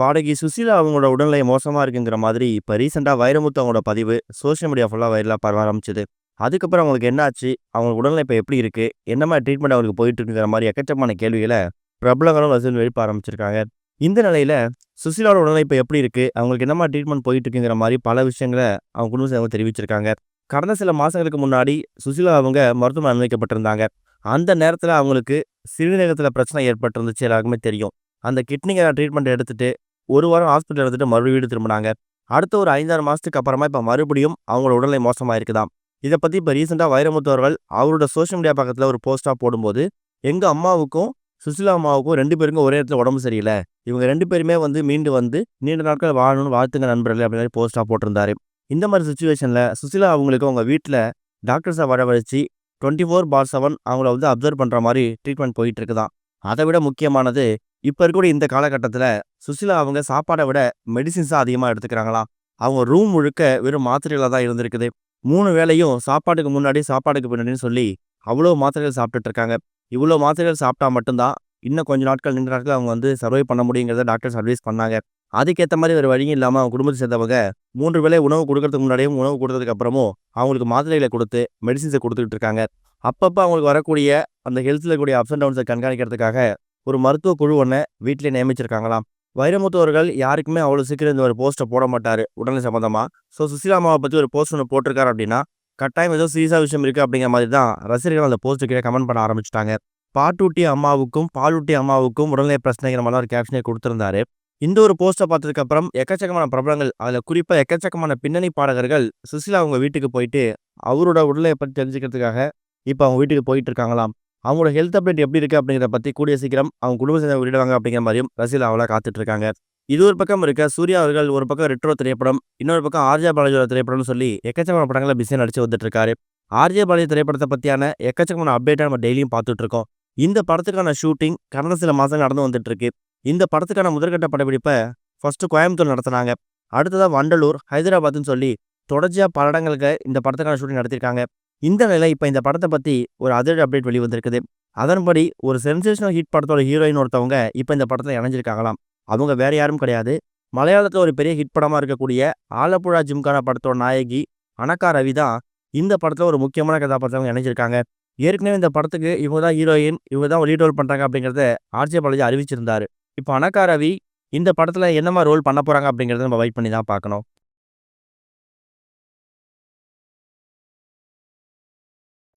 பாடகி சுசிலா அவங்களோட உடல்நிலை மோசமாக இருக்குங்கிற மாதிரி இப்போ ரீசெண்டாக வைரமுத்து அவங்களோட பதிவு சோஷியல் மீடியா ஃபுல்லாக வைரலாக பரவ ஆரம்பிச்சது. அதுக்கப்புறம் அவங்களுக்கு என்ன ஆச்சு? அவங்க உடல்நிலை இப்போ எப்படி இருக்குது என்ன மாதிரி ட்ரீட்மெண்ட் அவங்களுக்கு போயிட்டு இருக்குங்கிற மாதிரி எக்கச்சக்கமான கேள்விகளை பிரபலங்களும் வசூல் எழுப்ப ஆரம்பிச்சிருக்காங்க. இந்த நிலையில் சுசிலாவோட உடல்நிலை இப்போ எப்படி இருக்குது அவங்களுக்கு என்ன மாதிரி ட்ரீட்மெண்ட் போயிட்டு இருக்குங்கிற மாதிரி பல விஷயங்களை அவங்க குடும்ப சேவை தெரிவிச்சிருக்காங்க. கடந்த சில மாதங்களுக்கு முன்னாடி சுசிலா அவங்க மருத்துவமனை அனுமதிக்கப்பட்டிருந்தாங்க. அந்த நேரத்தில் அவங்களுக்கு சிறுநீரகத்தில் பிரச்சனை ஏற்பட்டிருந்துச்சு எல்லாருக்குமே தெரியும். அந்த கிட்னிக்கான ட்ரீட்மெண்ட் எடுத்துகிட்டு ஒரு வாரம் ஹாஸ்பிட்டல் இருந்துட்டு மறுபடியும் வீடு திரும்புனாங்க. அடுத்த ஒரு ஐந்தாறு மாதத்துக்கு அப்புறமா இப்ப மறுபடியும் அவங்களோட உடல்நிலை மோசமாக இருக்குதாம். இதை பற்றி இப்போ ரீசெண்டாக வைரமுத்து அவர்கள் அவரோட சோஷியல் மீடியா பக்கத்துல ஒரு போஸ்ட்டா போடும்போது, எங்க அம்மாவுக்கும், சுசிலா அம்மாவுக்கும் ரெண்டு பேருக்கும் ஒரே இடத்துல உடம்பு சரியில்லை இவங்க ரெண்டு பேருமே வந்து மீண்டு வந்து நீண்ட நாட்கள் வாழணும்னு வாழ்த்துங்க நண்பர்களே அப்படின்னு போஸ்ட்டாக போட்டிருந்தாரு. இந்த மாதிரி சுச்சுவேஷனில் சுசிலா அவங்களுக்கு அவங்க வீட்ல டாக்டர்ஸ வரவழைச்சு 24/7 அவங்கள வந்து அப்சர்வ் பண்ற மாதிரி ட்ரீட்மெண்ட் போயிட்டு இருக்குதான் அதை விட முக்கியமானது, இப்போ இருக்கக்கூடிய இந்த காலகட்டத்தில் சுசிலா அவங்க சாப்பாடை விட மெடிசின்ஸாக அதிகமாக எடுத்துக்கிறாங்களா அவங்க ரூம் முழுக்க வெறும் மாத்திரைகளாக தான் இருந்திருக்குது. மூணு வேளையும் சாப்பாட்டுக்கு முன்னாடி, சாப்பாட்டுக்கு பின்னாடின்னு சொல்லி அவ்வளோ மாத்திரைகள் சாப்பிட்டுட்டு இருக்காங்க. இவ்வளோ மாத்திரைகள் சாப்பிட்டா மட்டும்தான் இன்னும் கொஞ்ச நாட்கள், நின்ற நாட்கள் அவங்க வந்து சர்வை பண்ண முடியுங்கிறத டாக்டர்ஸ் அட்வைஸ் பண்ணாங்க. அதுக்கேற்ற மாதிரி ஒரு வழியும் இல்லாமல் அவங்க குடும்பத்தை சேர்ந்தவங்க மூன்று வேளை உணவு கொடுக்கறதுக்கு முன்னாடியும், உணவு கொடுத்ததுக்கு அப்புறமும் அவங்களுக்கு மாத்திரைகளை கொடுத்து மெடிசின்ஸை கொடுத்துக்கிட்டு இருக்காங்க. அப்பப்போ அவங்களுக்கு வரக்கூடிய அந்த ஹெல்த்தில் கூடிய அப்ஸ் அண்ட் டவுன்ஸை கண்காணிக்கிறதுக்காக ஒரு மருத்துவ குழு ஒன்று வீட்டிலே நியமிச்சிருக்காங்களாம். வைரமுத்து அவர்கள் யாருக்குமே அவ்வளோ சீக்கிரம் இந்த ஒரு போஸ்ட்டை போட மாட்டார் உடல்நிலை சம்மந்தமாக ஸோ சுசிலாமாவை பற்றி ஒரு போஸ்ட் ஒன்று போட்டிருக்காரு அப்படின்னா, கட்டாயம் ஏதோ சீசா விஷயம் இருக்குது அப்படிங்கிற மாதிரி தான் ரசிகர்கள் அந்த போஸ்ட்டுக்கே கமெண்ட் பண்ண ஆரம்பிச்சிட்டாங்க பாட்டூட்டி அம்மாவுக்கும், பாலூட்டி அம்மாவுக்கும் உடல்நிலை பிரச்சனைங்கிற மாதிரி ஒரு கேப்ஷனே கொடுத்துருந்தாரு இந்த ஒரு போஸ்ட்டை பார்த்ததுக்கப்புறம் எக்கச்சக்கமான பிரபலங்கள், அதில் குறிப்பாக எக்கச்சக்கமான பின்னணி பாடகர்கள் சுசிலா அவங்க வீட்டுக்கு போயிட்டு, அவரோட உடலை பற்றி தெரிஞ்சுக்கிறதுக்காக இப்போ அவங்க வீட்டுக்கு போயிட்டு இருக்காங்களாம். அவங்களோட ஹெல்த் அப்டேட் எப்படி இருக்கு அப்படிங்கிறத பற்றி கூடிய சீக்கிரம் அவங்க குடும்ப சேர்ந்தவங்க வெளியிடுவாங்க அப்படிங்கிற மாதிரியும் ரசிகர்கள் ஆவலா காத்துட்டு இருக்காங்க. இது ஒரு பக்கம் இருக்க, சூர்யா அவர்கள் ஒரு பக்கம் ரெட்ரோ திரைப்படம், இன்னொரு பக்கம் ஆர்ஜே பாலாஜியோட திரைப்படம்னு சொல்லி எக்கச்சக்கமான படங்களை பிஸியா நடிச்சு வந்துட்டு இருக்காரு. ஆர்ஜே பாலாஜி திரைப்படத்தை பற்றியான எக்கச்சக்கமான அப்டேட்டை நம்ம டெய்லியும் பார்த்துட்டு இருக்கோம். இந்த படத்துக்கான ஷூட்டிங் கடந்த சில மாதங்கள் நடந்து வந்துட்டு இருக்கு. இந்த படத்துக்கான முதற்கட்ட படப்பிடிப்பை ஃபர்ஸ்ட் கோயம்புத்தூர் நடத்தினாங்க அடுத்ததாக வண்டலூர், ஹைதராபாத்னு சொல்லி தொடர்ச்சியாக பல இடங்களுக்கு இந்த படத்துக்கான ஷூட்டிங் நடத்தியிருக்காங்க. இந்த வேலை இப்போ இந்த படத்தை பற்றி ஒரு அதிரடி அப்டேட் வெளிவந்திருக்குது. அதன்படி ஒரு சென்சேஷனல் ஹிட் படத்தோட ஹீரோயின் ஒருத்தவங்க இப்போ இந்த படத்தில் இணைஞ்சிருக்காங்களாம். அவங்க வேற யாரும் கிடையாது. மலையாளத்தில் ஒரு பெரிய ஹிட் படமா இருக்கக்கூடிய ஆலப்புழா ஜிம்கானா படத்தோட நாயகி அனகா ரவி தான் இந்த படத்தில் ஒரு முக்கியமான கதாபாத்திரம் இணைஞ்சிருக்காங்க. ஏற்கனவே இந்த படத்துக்கு இவங்க தான் ஹீரோயின், இவங்க தான் லீட் ரோல் பண்ணுறாங்க அப்படிங்கிறத ஆர்ஜே பாலாஜி அறிவிச்சிருந்தாரு. இப்போ அனகா ரவி இந்த படத்தில் என்ன ரோல் பண்ண போறாங்க அப்படிங்கிறத நம்ம வெயிட் பண்ணி தான் பார்க்கணும்.